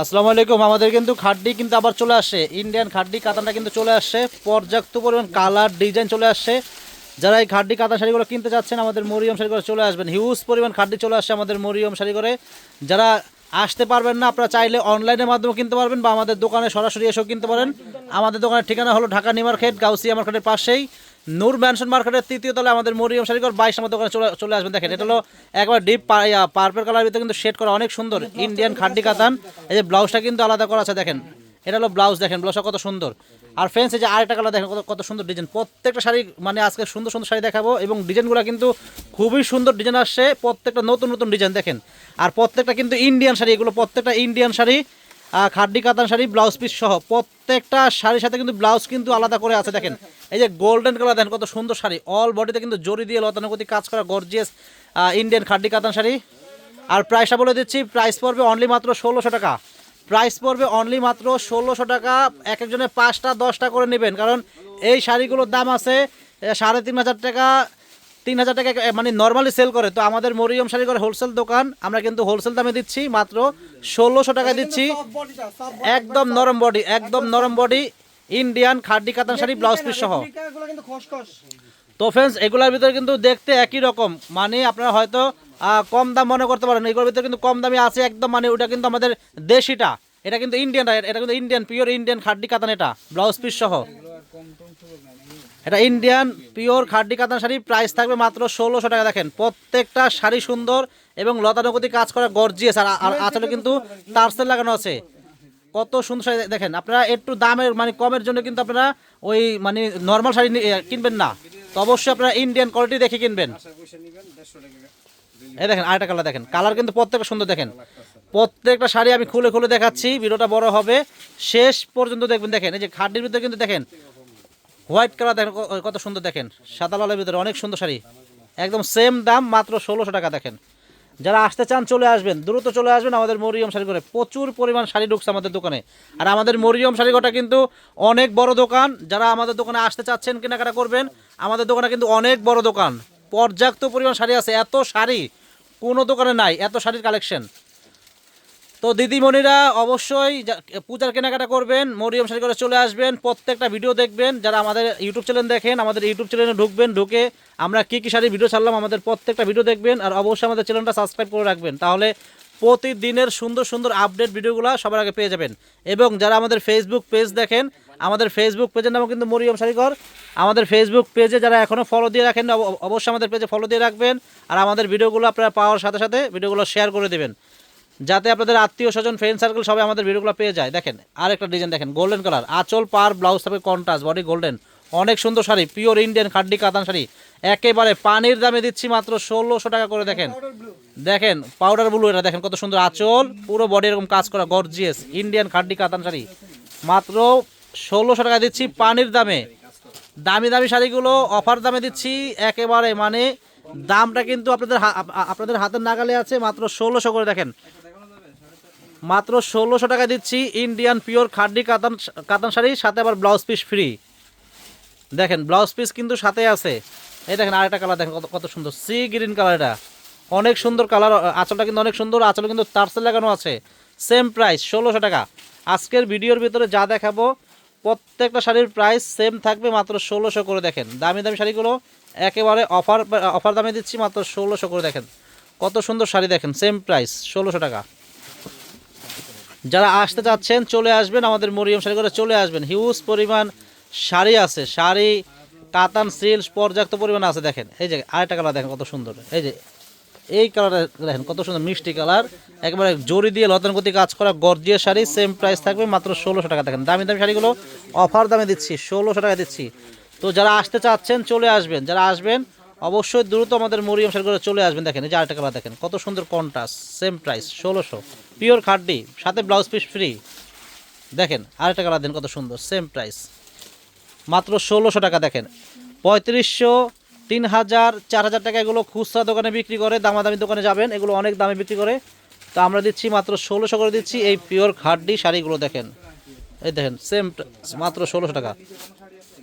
আসসালামু আলাইকুম। আমাদের কিন্তু খাড্ডি কিন্তু আবার চলে আসছে ইন্ডিয়ান খাড্ডি কাতানটা কিন্তু চলে আসছে পর্যাপ্ত পরিমাণ কালার ডিজাইন চলে আসছে যারা এই খাড্ডি কাতান শাড়িগুলো কিনতে চাচ্ছেন আমাদের মরিয়ম শাড়ি করে চলে আসবেন। হিউজ পরিমাণ খাড্ডি চলে আসছে আমাদের মরিয়ম শাড়ি করে যারা আসতে পারবেন না, আপনারা চাইলে অনলাইনের মাধ্যমে কিনতে পারবেন বা আমাদের দোকানে সরাসরি এসেও কিনতে পারেন। আমাদের দোকানের ঠিকানা হলো ঢাকা নিউ মার্কেট গাউসিয়া মার্কেটের পাশেই। নূর ম্যানশন মার্কেটের তৃতীয় তলায় আমাদের মরিয়ম শাড়িঘর বাইশ নম্বর দোকানে চলে চলে আসবেন। দেখেন, এটা হলো একবার ডিপ পার্পেল কালার ভিতরে কিন্তু শেড করা অনেক সুন্দর। ইন্ডিয়ান খাড্ডি কাতান। এই যে ব্লাউজটা কিন্তু আলাদা করা আছে, দেখেন। এটা হলো ব্লাউজ দেখেন ব্লাউজটা কত সুন্দর। আর ফ্রেন্ডস এই যে আরেকটা কালার দেখেন, কত কত সুন্দর ডিজাইন প্রত্যেকটা শাড়ি মানে আজকে সুন্দর সুন্দর শাড়ি দেখাবো এবং ডিজাইনগুলো কিন্তু খুবই সুন্দর ডিজাইন আসছে। প্রত্যেকটা নতুন নতুন ডিজাইন দেখেন। আর প্রত্যেকটা কিন্তু ইন্ডিয়ান শাড়ি, এগুলো প্রত্যেকটা ইন্ডিয়ান শাড়ি। খাড্ডি, কাতান শাড়ি ব্লাউজ পিস সহ প্রত্যেকটা শাড়ির সাথে কিন্তু ব্লাউজ কিন্তু আলাদা করে আছে, দেখেন। এই যে গোল্ডেন কালার দেখেন কত সুন্দর শাড়ি। অল বডিতে কিন্তু জরি দিয়ে লতানুগতি কাজ করা গর্জিয়াস ইন্ডিয়ান খাড্ডি, কাতান শাড়ি। আর প্রাইসটা বলে দিচ্ছি প্রাইস পড়বে অনলি মাত্র ষোলোশো টাকা। প্রাইস পড়বে অনলি মাত্র ষোলোশো টাকা। এক একজনের পাঁচটা, দশটা করে নেবেন। কারণ এই শাড়িগুলোর দাম আছে সাড়ে তিন হাজার টাকা। তিন হাজার টাকা মানে নর্মালি সেল করে। তো আমাদের মরিয়ম শাড়ি করে হোলসেল দোকান, আমরা কিন্তু হোলসেল দামে দিচ্ছি, মাত্র ষোলোশো টাকা দিচ্ছি। একদম নরম বডি একদম নরম বডি ইন্ডিয়ান খাড্ডি কাতান শাড়ি ব্লাউজ পিস সহ। তো ফ্রেন্ডস এগুলোর ভিতরে কিন্তু দেখতে একই রকম। মানে আপনারা হয়তো কম দাম মনে করতে পারেন এগুলোর ভিতরে কিন্তু কম দামে আছে একদম মানে ওটা কিন্তু আমাদের দেশিটা। এটা কিন্তু ইন্ডিয়ান এটা কিন্তু ইন্ডিয়ান পিওর ইন্ডিয়ান খাড্ডি কাতান এটা ব্লাউজ পিস সহ। এটা ইন্ডিয়ান পিওর খাড্ডি কাতান শাড়ি প্রাইস থাকবে মাত্র ষোলোশো টাকা। দেখেন, প্রত্যেকটা শাড়ি সুন্দর এবং লতানগতি কাজ করা গর্জিয়াস আর আঁচলে কিন্তু টার্সেল লাগানো আছে। কত সুন্দর শাড়ি, দেখেন, আপনারা একটু দামের মানে কমের জন্য কিন্তু আপনারা ওই মানে নর্মাল শাড়ি কিনবেন না। তো অবশ্যই আপনারা ইন্ডিয়ান কোয়ালিটি দেখে কিনবেন। এই দেখেন, আরেকটা কালার দেখেন। কালার কিন্তু প্রত্যেকটা সুন্দর, দেখেন। প্রত্যেকটা শাড়ি আমি খুলে খুলে দেখাচ্ছি, ভিডিওটা বড় হবে। শেষ পর্যন্ত দেখবেন, দেখেন, এই যে খাড্ডির ভিতরে কিন্তু দেখেন হোয়াইট কালার দেখেন কত সুন্দর দেখেন। সাদা লালের ভিতরে অনেক সুন্দর শাড়ি। একদম সেম দাম, মাত্র ষোলোশো টাকা দেখেন। যারা আসতে চান, চলে আসবেন। দ্রুত চলে আসবেন আমাদের মরিয়ম শাড়ি করে প্রচুর পরিমাণ শাড়ি ঢুকছে আমাদের দোকানে। আর আমাদের মরিয়ম শাড়িঘরটা কিন্তু অনেক বড় দোকান। যারা আমাদের দোকানে আসতে চাচ্ছেন, কেনাকাটা করবেন, আমাদের দোকানে কিন্তু অনেক বড় দোকান। পর্যাপ্ত পরিমাণ শাড়ি আছে। এত শাড়ি কোনো দোকানে নাই, এত শাড়ির কালেকশন তো দিদিমণিরা অবশ্যই পূজার কেনাকাটা করবেন, মরিয়ম শাড়ি করে চলে আসবেন, প্রত্যেকটা ভিডিও দেখবেন। যারা আমাদের ইউটিউব চ্যানেল দেখেন, আমাদের ইউটিউব চ্যানেলে ঢুকবেন, ঢুকে আমরা কী কী শাড়ির ভিডিও ছাড়লাম, আমাদের প্রত্যেকটা ভিডিও দেখবেন। আর অবশ্যই আমাদের চ্যানেলটা সাবস্ক্রাইব করে রাখবেন। তাহলে প্রতিদিনের সুন্দর সুন্দর আপডেট ভিডিওগুলো সবার আগে পেয়ে যাবেন। এবং যারা আমাদের ফেসবুক পেজ দেখেন, আমাদের ফেসবুক পেজের নামও কিন্তু মরিয়ম শাড়িঘর। আমাদের ফেসবুক পেজে যারা এখনও ফলো দিয়ে রাখেন অব- অবশ্যই আমাদের পেজে ফলো দিয়ে রাখবেন। আর আমাদের ভিডিওগুলো আপনারা পাওয়ার সাথে সাথে ভিডিওগুলো শেয়ার করে দেবেন। যাতে আপনাদের আত্মীয় স্বজন ফ্রেন্ড সার্কেল সবাই আমাদের ভিডিওগুলো পেয়ে যায়। দেখেন আর একটা ডিজাইন দেখেন গোল্ডেন কালার আঁচল, পার ব্লাউজ থাকবে কন্ট্রাস্ট বডি গোল্ডেন অনেক সুন্দর শাড়ি পিওর ইন্ডিয়ান খাড্ডি কাতান শাড়ি। একেবারে পানির দামে দিচ্ছি মাত্র ষোলোশো টাকা করে, দেখেন। দেখেন পাউডার ব্লু এটা, দেখেন কত সুন্দর আঁচল। পুরো বডি এরকম কাজ করা গর্জিয়াস ইন্ডিয়ান খাড্ডি কাতান শাড়ি। মাত্র ষোলোশো টাকা দিচ্ছি পানির দামে। দামি দামি শাড়িগুলো অফার দামে দিচ্ছি। একেবারে মানে দামটা কিন্তু আপনাদের আপনাদের হাতের নাগালে আছে, মাত্র ষোলোশো করে, দেখেন। মাত্র ষোলোশো টাকা দিচ্ছি ইন্ডিয়ান পিওর খাড্ডি কাতান কাতান শাড়ি, সাথে আবার ব্লাউজ পিস ফ্রি দেখেন ব্লাউজ পিস কিন্তু সাথে আছে। এই দেখেন আরেকটা কালার দেখেন কত কত সুন্দর। সি গ্রিন কালার এটা। অনেক সুন্দর কালার আঁচলটা কিন্তু অনেক সুন্দর, আঁচলে কিন্তু টার্সেল লাগানো আছে। সেম প্রাইস ষোলোশো টাকা। আজকের ভিডিওর ভিতরে যা দেখাবো, প্রত্যেকটা শাড়ির প্রাইস সেম থাকবে মাত্র ষোলোশো করে দেখেন। দামি দামি শাড়িগুলো একেবারে অফার অফার দামে দিচ্ছি মাত্র ষোলোশো করে দেখেন। কত সুন্দর শাড়ি দেখেন সেম প্রাইস ষোলোশো টাকা। যারা আসতে চাচ্ছেন, চলে আসবেন আমাদের মরিয়ম শাড়ি করে চলে আসবেন। হিউজ পরিমাণ শাড়ি আছে। শাড়ি, কাতান, সিল্ক, পর্যাপ্ত পরিমাণ আছে। দেখেন, এই যে আরেকটা কালার দেখেন কত সুন্দর। এই যে, এই কালার দেখেন কত সুন্দর মিষ্টি কালার। একেবারে জরি দিয়ে লতানগতি কাজ করা গর্জিয়া শাড়ি সেম প্রাইস থাকবে মাত্র ষোলোশো টাকা। দেখেন, দামি দামি শাড়িগুলো অফার দামে দিচ্ছি, ষোলোশো টাকা দিচ্ছি। তো যারা আসতে চাচ্ছেন, চলে আসবেন। যারা আসবেন অবশ্যই দ্রুত আমাদের মরিয়ম করে চলে আসবেন। দেখেন, এই যে আরেকটা কালার দেখেন, কত সুন্দর কন্ট্রাস্ট সেম প্রাইস ষোলোশো। পিওর খাড্ডি সাথে ব্লাউজ পিস ফ্রি দেখেন, আরেকটা কালার দেন কত সুন্দর সেম প্রাইস মাত্র ষোলোশো টাকা দেখেন। পঁয়ত্রিশশো, তিন হাজার, চার হাজার টাকা এগুলো খুচরা দোকানে বিক্রি করে, দামাদামি দোকানে যাবেন, এগুলো অনেক দামে বিক্রি করে। তো আমরা দিচ্ছি মাত্র ষোলোশো করে দিচ্ছি, এই পিওর খাড্ডি শাড়িগুলো দেখেন। এই দেখেন সেম মাত্র ষোলোশো টাকা।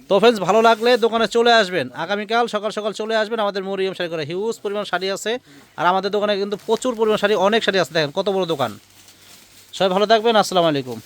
তো ফ্রেন্ডস ভালো লাগলে দোকানে চলে আসবেন। আগামীকাল সকাল সকাল চলে আসবেন। আমাদের মরিয়াম শাড়ি করে হিউজ পরিমাণ শাড়ি আছে। আর আমাদের দোকানে কিন্তু প্রচুর পরিমাণ শাড়ি, অনেক শাড়ি আছে। দেখেন কত বড় দোকান। সবাই ভালো থাকবেন। আসসালামু আলাইকুম।